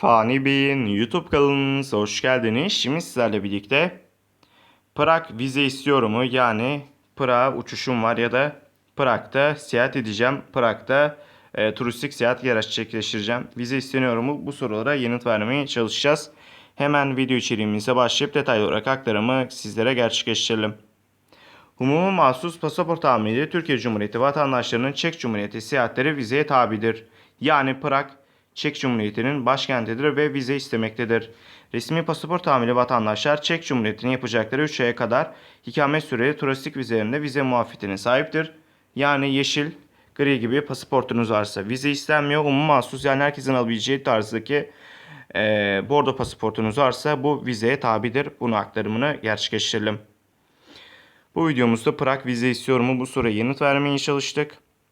Fani Bey'in YouTube kanalınıza hoş geldiniz. Şimdi sizlerle birlikte Prag vize istiyor mu? Yani Prag'a uçuşum var ya da Prag'da seyahat edeceğim. Prag'da e, turistik seyahat gerçekleştireceğim. Vize isteniyor mu? Bu sorulara yanıt vermeye çalışacağız. Hemen video içeriğimize başlayıp detaylı olarak aktarımı sizlere gerçekleştirelim. Umumi mahsus pasaport amiri Türkiye Cumhuriyeti vatandaşlarının Çek Cumhuriyeti seyahatleri vizeye tabidir. Yani Prag, Çek Cumhuriyeti'nin başkentidir ve vize istemektedir. Resmi pasaport hamili vatandaşlar Çek Cumhuriyeti'ne yapacakları 3 aya kadar ikamet süreli turistik vizelerinde vize muafiyetine sahiptir. Yani yeşil, gri gibi pasaportunuz varsa vize istenmiyor. Umumi mahsus yani herkesin alabileceği tarzdaki eee bordo pasaportunuz varsa bu vizeye tabidir. Bunu aktarımını gerçekleştirelim. Bu videomuzda Prag vize istiyor mu bu soruya yanıt vermeye çalıştık.